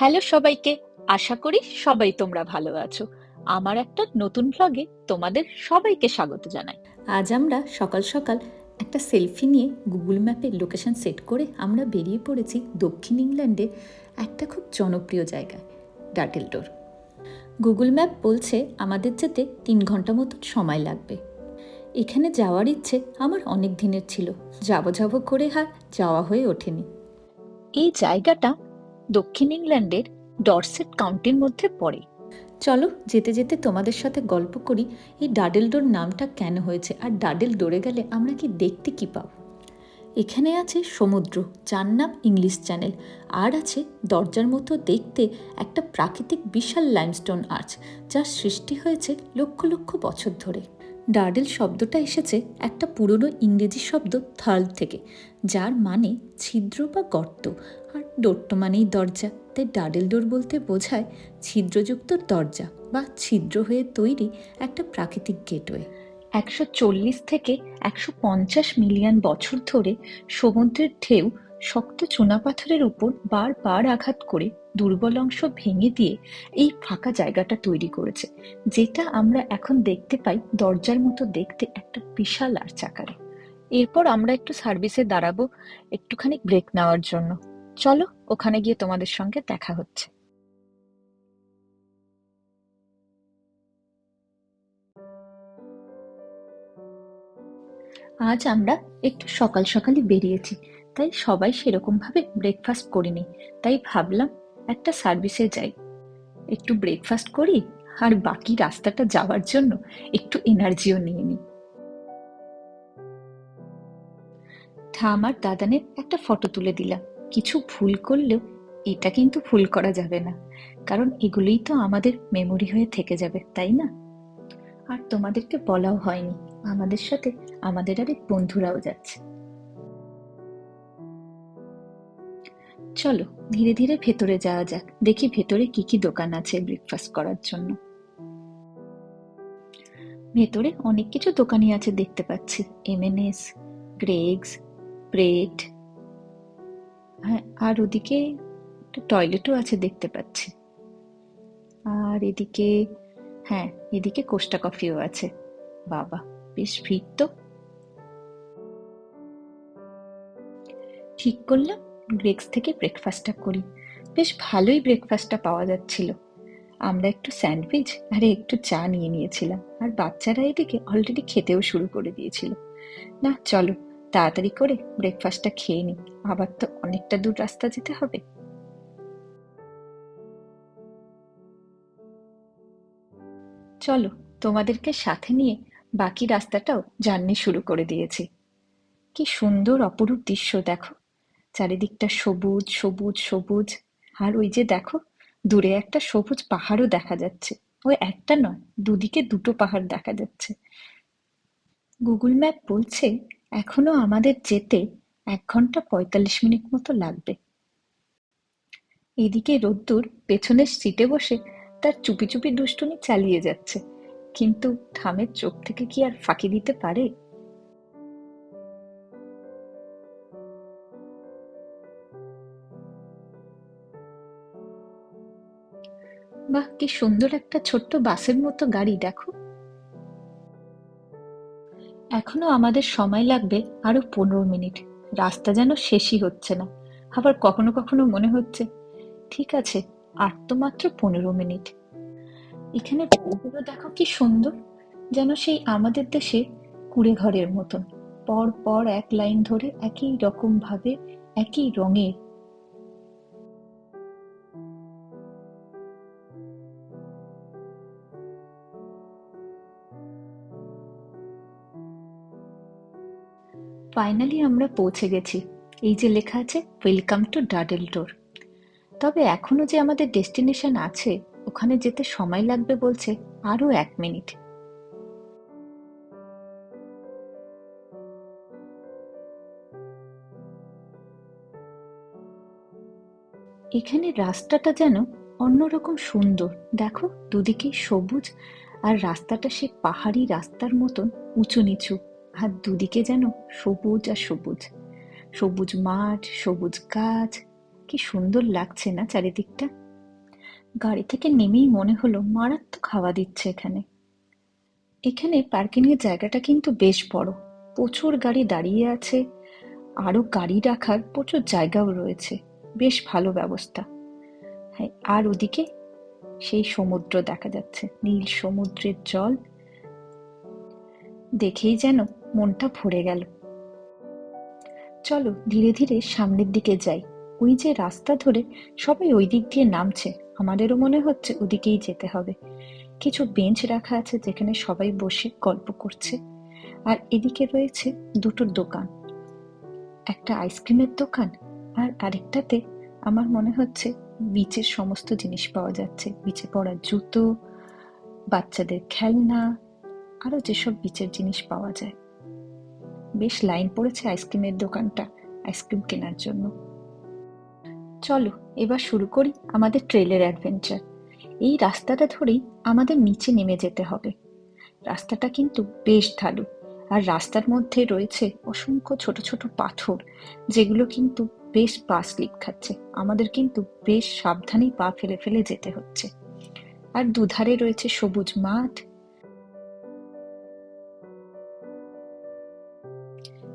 Hello সবাইকে, আশা করি সবাই তোমরা ভালো আছো। আমার একটা নতুন ব্লগে তোমাদের সবাইকে স্বাগত জানাই। আজ আমরা সকাল সকাল একটা সেলফি নিয়ে গুগল ম্যাপে লোকেশন সেট করে আমরা বেরিয়ে পড়েছি দক্ষিণ ইংল্যান্ডে একটা খুব জনপ্রিয় জায়গায় ডাটেলডোর গুগল ম্যাপ বলছে আমাদের যেতে তিন ঘণ্টা মতন সময় লাগবে। এখানে যাওয়ার ইচ্ছে আমার অনেক দিনের ছিল। যাব যাব করে আর যাওয়া হয়ে ওঠেনি। এই জায়গাটা দক্ষিণ ইংল্যান্ডের ডরসেট কাউন্টির মধ্যে পড়ে। চলো, যেতে যেতে তোমাদের সাথে গল্প করি, এই ডাডেলডোর নামটা কেন হয়েছে আর ডাডেল ডোরে গেলে আমরা কি দেখতে কি পাবো? এখানে আছে সমুদ্র, যার নাম ইংলিশ চ্যানেল, আর আছে দরজার মতো দেখতে একটা প্রাকৃতিক বিশাল লাইমস্টোন আর্চ যার সৃষ্টি হয়েছে লক্ষ লক্ষ বছর ধরে। ডাডেল শব্দটা এসেছে একটা পুরনো ইংরেজি শব্দ থার্ল থেকে, যার মানে ছিদ্র বা গর্ত আর ডোরটো মানেই দরজা। তাই ডাডেল ডোর বলতে বোঝায় ছিদ্রযুক্ত দরজা বা ছিদ্র হয়ে তৈরি একটা প্রাকৃতিক গেটওয়ে। একশো চল্লিশ থেকে একশো পঞ্চাশ মিলিয়ন বছর ধরে সমুদ্রের ঢেউ শক্ত চুনাপাথরের উপর বারবার আঘাত করে দুর্বল অংশ ভেঙে দিয়ে এই ফাঁকা জায়গাটা তৈরি করেছে, যেটা আমরা এখন দেখতে পাই দরজার মতো দেখতে একটা বিশাল আর্চ আকারে। এরপর আমরা একটু সার্ভিসে দাঁড়াবো, একটুখানি ব্রেক নেওয়ার জন্য। চলো, ওখানে গিয়ে তোমাদের সঙ্গে দেখা হচ্ছে। আজ আমরা একটু সকাল সকালই বেরিয়েছি, তাই সবাই সেরকম ভাবে ব্রেকফাস্ট করিনি, তাই ভাবলাম একটা সার্ভিসে যাই। একটু ব্রেকফাস্ট করি, আর বাকি রাস্তাটা যাওয়ার জন্য একটু এনার্জিও নিয়ে নিই। ঠাম আর দাদানের একটা ফটো তুলে দিলাম। কিছু ভুল করলেও এটা কিন্তু ভুল করা যাবে না। কারণ এগুলোই তো আমাদের মেমোরি হয়ে থেকে যাবে, তাই না? আর তোমাদেরকে বলাও হয়নি, আমাদের সাথে আমাদের আরেক বন্ধুরাও যাচ্ছে। চলো, ধীরে ধীরে ভেতরে যাওয়া যাক, দেখি ভেতরে কি কি দোকান আছে ব্রেকফাস্ট করার জন্য। ভেতরে অনেক কিছু দোকানই আছে দেখতে পাচ্ছি এমএনএস গ্রেগস ব্রেড আর ওদিকে একটা টয়লেটও আছে দেখতে পাচ্ছি। আর এদিকে হ্যাঁ এদিকে কোস্টা কফিও আছে। বাবা, বেশ ভিড় তো। ঠিক করলাম গ্রেক্স থেকে ব্রেকফাস্টটা করি। বেশ ভালোই ব্রেকফাস্টটা পাওয়া যাচ্ছিল। আমরা একটু স্যান্ডউইচ আর একটু চা নিয়ে নিয়েছিলাম। আর বাচ্চারা এদিকে অলরেডি খেতেও শুরু করে দিয়েছিল। না, চলো তাড়াতাড়ি করে ব্রেকফাস্টটা খেয়ে নিই আবার তো অনেকটা দূর রাস্তা যেতে হবে। চলো, তোমাদেরকে সাথে নিয়ে বাকি রাস্তাটাও জার্নি শুরু করে দিয়েছি। কি সুন্দর অপরূপ দৃশ্য, দেখো। চারিদিকটা সবুজ সবুজ সবুজ। আর ওই যে দেখো, দূরে একটা সবুজ পাহাড়ও দেখা যাচ্ছে। ওই একটা নয়, দুদিকে দুটো পাহাড় দেখা যাচ্ছে। গুগল ম্যাপ বলছে এখনও আমাদের যেতে এক ঘণ্টা পঁয়তাল্লিশ মিনিট মতো লাগবে। এদিকে রোদ্দুর পেছনের সিটে বসে তার চুপি চুপি দুষ্টুনি চালিয়ে যাচ্ছে, কিন্তু ঠামের চোখ থেকে কি আর ফাঁকি দিতে পারে? বাহ, কি সুন্দর একটা ছোট্ট বাসের মতো গাড়ি, দেখো। এখনও আমাদের সময় লাগবে আরও পনেরো মিনিট। রাস্তা যেন শেষই হচ্ছে না। আবার কখনো কখনো মনে হচ্ছে, ঠিক আছে, আর তো মাত্র পনেরো মিনিট। এখানে বউগুলো দেখো কি সুন্দর, যেন সেই আমাদের দেশে কুড়ে ঘরের মতন। পর পর এক লাইন ধরে একই রকম ভাবে, একই রঙের ফাইনালি আমরা পৌঁছে গেছি। এই যে লেখা আছে ওয়েলকাম টু ডাডেল টোর তবে এখনও যে আমাদের ডেস্টিনেশন আছে, ওখানে যেতে সময় লাগবে বলছে আরও এক মিনিট। এখানে রাস্তাটা যেন অন্যরকম সুন্দর। দেখো, দুদিকেই সবুজ, আর রাস্তাটা সে পাহাড়ি রাস্তার মতন, উঁচু নিচু। আর দুদিকে যেন সবুজ আর সবুজ। সবুজ মাঠ, সবুজ গাছ। কি সুন্দর লাগছে না চারিদিকটা? গাড়ি থেকে নেমেই মনে হলো, মারাত্মক হাওয়া দিচ্ছে এখানে। এখানে পার্কিং এর জায়গাটা কিন্তু বেশ বড়। প্রচুর গাড়ি দাঁড়িয়ে আছে। আরও গাড়ি রাখার প্রচুর জায়গাও রয়েছে। বেশ ভালো ব্যবস্থা। হ্যাঁ আর ওদিকে সেই সমুদ্র দেখা যাচ্ছে। নীল সমুদ্রের জল। দেখেই যেন মনটা ভরে গেল। চলো ধীরে ধীরে সামনের দিকে যাই। ওই যে রাস্তা ধরে সবাই ওই দিক দিয়ে নামছে। আমাদেরও মনে হচ্ছে ওদিকেই যেতে হবে। কিছু বেঞ্চ রাখা আছে যেখানে সবাই বসে গল্প করছে। আর এদিকে রয়েছে দুটো দোকান। একটা আইসক্রিমের দোকান আর আরেকটাতে আমার মনে হচ্ছে বিচের সমস্ত জিনিস পাওয়া যাচ্ছে। বিচে পড়ার জুতো, বাচ্চাদের খেলনা আরও যেসব বিচের জিনিস পাওয়া যায়। বেশ লাইন পড়েছে আইসক্রিমের দোকানটা, আইসক্রিম কেনার জন্য। চলো, এবার শুরু করি আমাদের ট্রেলের অ্যাডভেঞ্চার। এই রাস্তাটা ধরেই আমাদের নিচে নেমে যেতে হবে। রাস্তাটা কিন্তু বেশ ঢালু, আর রাস্তার মধ্যে রয়েছে অসংখ্য ছোট ছোট পাথর, যেগুলো কিন্তু বেশ পা স্লিপ খাচ্ছে। আমাদের কিন্তু বেশ সাবধানেই পা ফেলে ফেলে যেতে হচ্ছে। আর দুধারে রয়েছে সবুজ মাঠ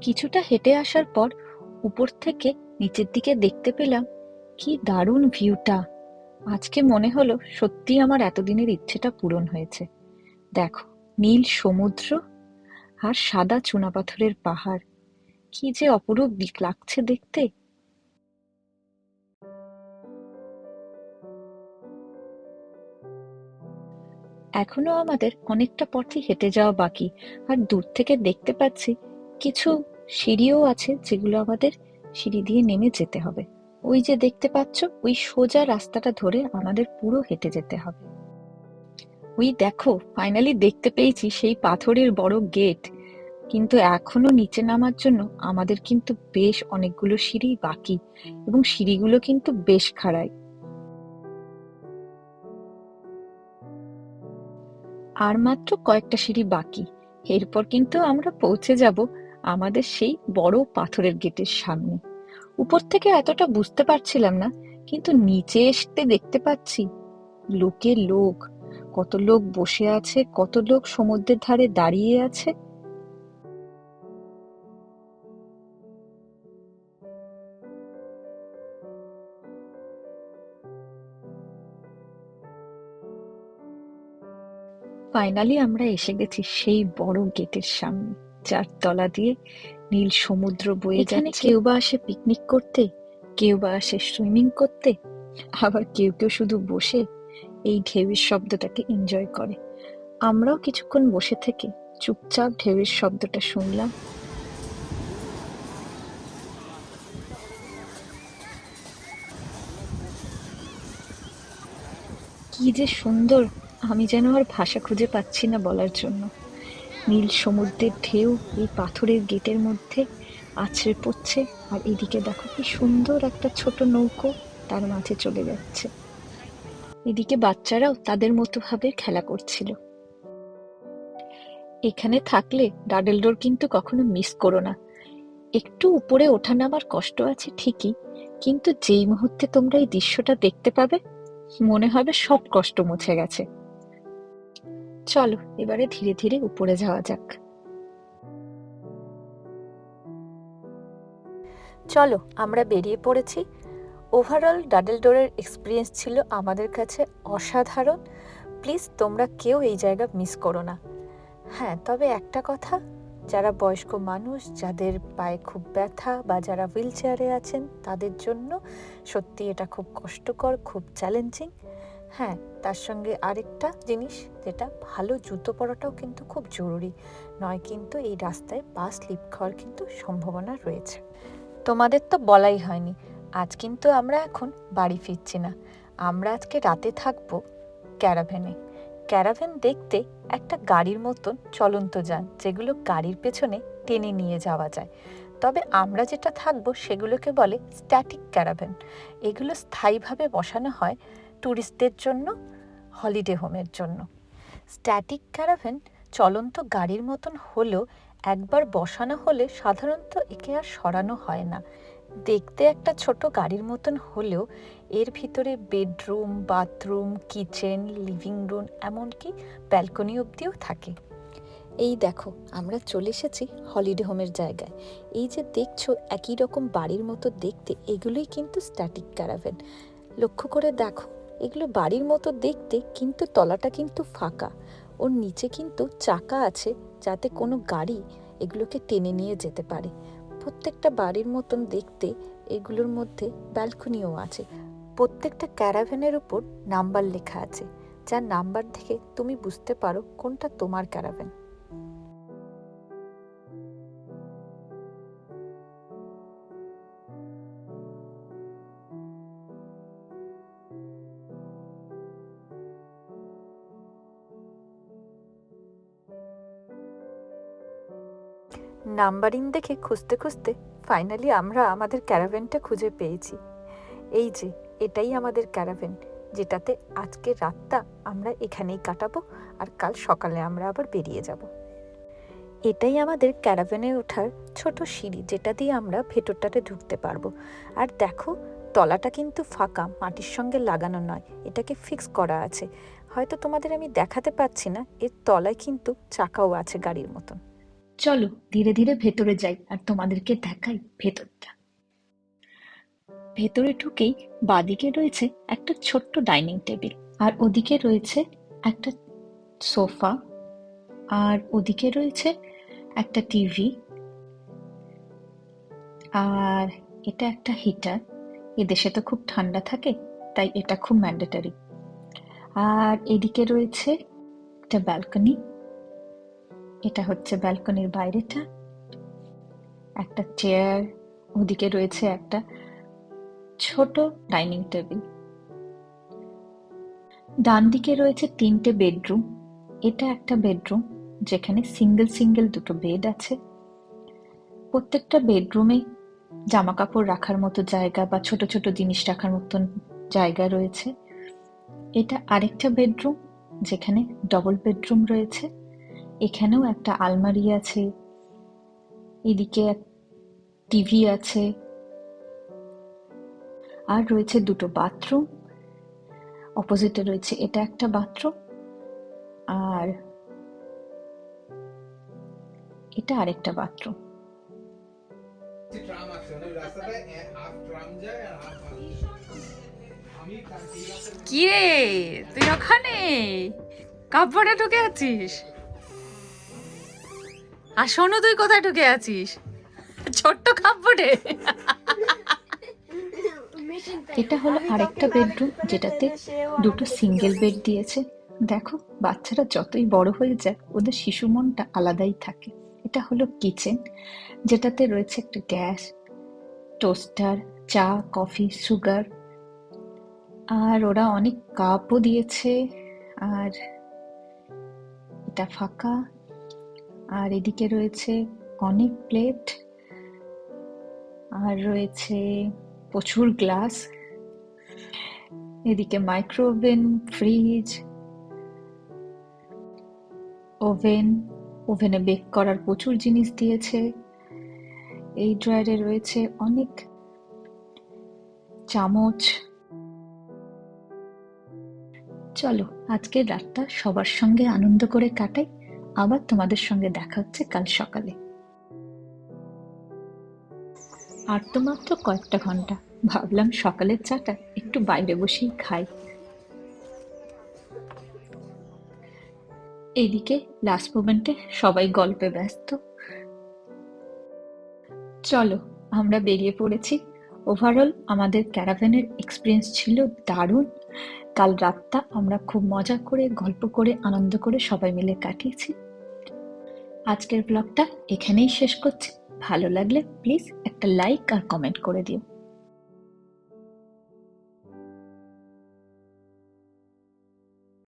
কিছুটা হেঁটে আসার পর উপর থেকে নিচের দিকে দেখতে পেলাম কি দারুণ ভিউটা। আজকে মনে হলো সত্যি আমার এতদিনের ইচ্ছেটা পূরণ হয়েছে। দেখো, নীল সমুদ্র আর সাদা চুনাপাথরের পাহাড়। কি যে অপরূপ দিক লাগছে দেখতে। এখনও আমাদের অনেকটা পথই হেঁটে যাওয়া বাকি, আর দূর থেকে দেখতে পাচ্ছি কিছু সিঁড়িও আছে যেগুলো আমাদের সিঁড়ি দিয়ে নেমে যেতে হবে। ওই যে দেখতে পাচ্ছ, ওই সোজা রাস্তাটা ধরে আমাদের পুরো হেঁটে যেতে হবে। ওই দেখো ফাইনালি দেখতে পেয়েছি সেই পাথরের বড় গেট কিন্তু এখনও নিচে নামার জন্য আমাদের কিন্তু বেশ অনেকগুলো সিঁড়ি বাকি এবং সিঁড়িগুলো কিন্তু বেশ খাড়াই। আর মাত্র কয়েকটা সিঁড়ি বাকি। এরপর কিন্তু আমরা পৌঁছে যাব আমাদের সেই বড় পাথরের গেটের সামনে। উপর থেকে এতটা বুঝতে পারছিলাম না, কিন্তু নিচে এসতে দেখতে পাচ্ছি লোকে লোক। কত লোক বসে আছে, কত লোক সমুদ্রের ধারে দাঁড়িয়ে আছে। ফাইনালি আমরা এসে গেছি সেই বড় গেটের সামনে। যার তলা দিয়ে নীল সমুদ্র বয়ে যাচ্ছে। কেউ বা আসে পিকনিক করতে? কেউ বা আসে সুইমিং করতে? আবার কেউ কেউ শুধু বসে এই ঢেউয়ের শব্দটাকে এনজয় করে। আমরাও কিছুক্ষণ বসে থেকে চুপচাপ ঢেউয়ের শব্দটা শুনলাম। কি যে সুন্দর! আমি যেন আর ভাষা খুঁজে পাচ্ছি না বলার জন্য। নীল সমুদ্রের ঢেউ এই পাথরের গেটের মধ্যে আছড়ে পড়ছে, আর এদিকে দেখো কি সুন্দর একটা ছোট নৌকো তার মাঝে চলে যাচ্ছে। এদিকে বাচ্চারাও তাদের মতো ভাবে খেলা করছিল। এখানে থাকলে ডাডেল ডোর কিন্তু কখনো মিস করো না। একটু উপরে ওঠা নামার কষ্ট আছে ঠিকই, কিন্তু যেই মুহূর্তে তোমরা এই দৃশ্যটা দেখতে পাবে, মনে হবে সব কষ্ট মুছে গেছে। চলো, এবারে ধীরে ধীরে উপরে যাওয়া যাক। চলো, আমরা বেরিয়ে পড়েছি। ওভারঅল ডাডেল ডোরের এক্সপিরিয়েন্স ছিল আমাদের কাছে অসাধারণ। প্লিজ তোমরা কেউ এই জায়গা মিস করো না। হ্যাঁ তবে একটা কথা, যারা বয়স্ক মানুষ, যাদের পায়ে খুব ব্যথা বা যারা হুইল চেয়ারে আছেন, তাদের জন্য সত্যি এটা খুব কষ্টকর, খুব চ্যালেঞ্জিং হ্যাঁ তার সঙ্গে আরেকটা জিনিস যেটা ভালো জুতো পরাটাও কিন্তু খুব জরুরি। নয় কিন্তু এই রাস্তায় পা স্লিপ খাওয়ার কিন্তু সম্ভাবনা রয়েছে। তোমাদের তো বলাই হয়নি, আজ কিন্তু আমরা এখন বাড়ি ফিরছি না। আমরা আজকে রাতে থাকব ক্যারাভ্যানে। ক্যারাভ্যান দেখতে একটা গাড়ির মতন চলন্ত যান, যেগুলো গাড়ির পেছনে টেনে নিয়ে যাওয়া যায়। তবে আমরা যেটা থাকব সেগুলোকে বলে স্ট্যাটিক ক্যারাভ্যান এগুলো স্থায়ীভাবে বসানো হয় ট্যুরিস্টদের জন্য হলিডে হোমের জন্য। স্ট্যাটিক ক্যারাভ্যান চলন্ত গাড়ির মতন হলেও একবার বসানো হলে সাধারণত একে আর সরানো হয় না। দেখতে একটা ছোট গাড়ির মতন হলেও এর ভিতরে bedroom bathroom kitchen living room এমনকি ব্যালকনি অবধিও থাকে। এই দেখো, আমরা চলে এসেছি হলিডে হোমের জায়গায়। এই যে দেখছ, একই রকম বাড়ির মতো দেখতে, এগুলোই কিন্তু স্ট্যাটিক ক্যারাভেন লক্ষ্য করে দেখো এগুলো বাড়ির মতো দেখতে কিন্তু তলাটা কিন্তু ফাঁকা। ওর নিচে কিন্তু চাকা আছে যাতে কোনো গাড়ি এগুলোকে টেনে নিয়ে যেতে পারে। প্রত্যেকটা বাড়ির মতন দেখতে এগুলোর মধ্যে ব্যালকনিও আছে। প্রত্যেকটা ক্যারাভ্যানের উপর নাম্বার লেখা আছে। যার নাম্বার থেকে তুমি বুঝতে পারো কোনটা তোমার ক্যারাভ্যান। নাম্বারিং দেখে খুঁজতে খুঁজতে ফাইনালি আমরা আমাদের ক্যারাভ্যানটা খুঁজে পেয়েছি। এই যে, এটাই আমাদের ক্যারাভ্যান যেটাতে আজকে রাতটা আমরা এখানেই কাটাবো আর কাল সকালে আমরা আবার বেরিয়ে যাব। এটাই আমাদের ক্যারাভ্যানে ওঠার ছোট সিঁড়ি যেটা দিয়ে আমরা ভেতরটাতে ঢুকতে পারব। আর দেখো, তলাটা কিন্তু ফাঁকা, মাটির সঙ্গে লাগানো নয়, এটাকে ফিক্স করা আছে। হয়তো তোমাদের আমি দেখাতে পাচ্ছি না, এর তলায় কিন্তু চাকাও আছে গাড়ির মতন। চলো, ধীরে ধীরে ভেতরে যাই আর তোমাদেরকে দেখাই ভেতরটা। ভেতরে ঢুকেই বাদিকে রয়েছে একটা ছোট্ট ডাইনিং টেবিল আর ওদিকে রয়েছে একটা সোফা আর ওদিকে রয়েছে একটা টিভি আর এটা একটা হিটার। এদেশে তো খুব ঠান্ডা থাকে, তাই এটা খুব ম্যান্ডেটারি। আর এদিকে রয়েছে একটা ব্যালকনি এটা হচ্ছে ব্যালকনির বাইরেটা। একটা চেয়ার, ওদিকে রয়েছে একটা ছোট ডাইনিং টেবিল। ডান দিকে রয়েছে তিনটে বেডরুম। এটা একটা বেডরুম, যেখানে সিঙ্গেল সিঙ্গেল দুটো বেড আছে। প্রত্যেকটা বেডরুমে জামা কাপড় রাখার মতো জায়গা বা ছোট ছোট জিনিস রাখার মতন জায়গা রয়েছে। এটা আরেকটা বেডরুম, যেখানে ডবল বেডরুম রয়েছে। এখানেও একটা আলমারি আছে। এদিকে টিভি আছে। আর রয়েছে দুটো বাথরুম। অপোজিটে রয়েছে এটা একটা বাথরুম। আর এটা আরেকটা বাথরুম। কি রে তুই ওখানে? কাপড়ে ঢুকে আছিস? আর শোনো তুই কোথায় ঢুকে আছিস? ছোট্ট কাপড়ে। এটা হলো আরেকটা বেডরুম যেটাতে দুটো সিঙ্গেল বেড দিয়েছে। দেখো, বাচ্চারা যতই বড় হয়ে যায় ওদের শিশু মনটা আলাদাই থাকে। এটা হলো কিচেন যেটাতে রয়েছে একটা গ্যাস টোস্টার চা কফি সুগার আর ওরা অনেক কাপও দিয়েছে। আর এটা ফাঁকা। আর এদিকে রয়েছে অনেক প্লেট, আর রয়েছে প্রচুর গ্লাস, এদিকে মাইক্রোওভেন, ফ্রিজ, ওভেন, ওভেনে বেক করার প্রচুর জিনিস দিয়েছে। এই ড্রয়ারে রয়েছে অনেক চামচ। চলো, আজকের রাতটা সবার সঙ্গে আনন্দ করে কাটাই। আবার তোমাদের সঙ্গে দেখা হচ্ছে কাল সকালে। আর তো মাত্র কয়েকটা ঘণ্টা। ভাবলাম সকালের চাটা একটু বাইরে বসেই খাই। এদিকে লাস্ট মোমেন্টে সবাই গল্পে ব্যস্ত। চলো, আমরা বেরিয়ে পড়েছি। ওভারঅল আমাদের ক্যারাভ্যানের এক্সপিরিয়েন্স ছিল দারুণ। কাল রাতটা আমরা খুব মজা করে, গল্প করে, আনন্দ করে সবাই মিলে কাটিয়েছি। আজকের ব্লগটা এখানেই শেষ করছি। ভালো লাগলে প্লিজ একটা লাইক আর কমেন্ট করে দিও।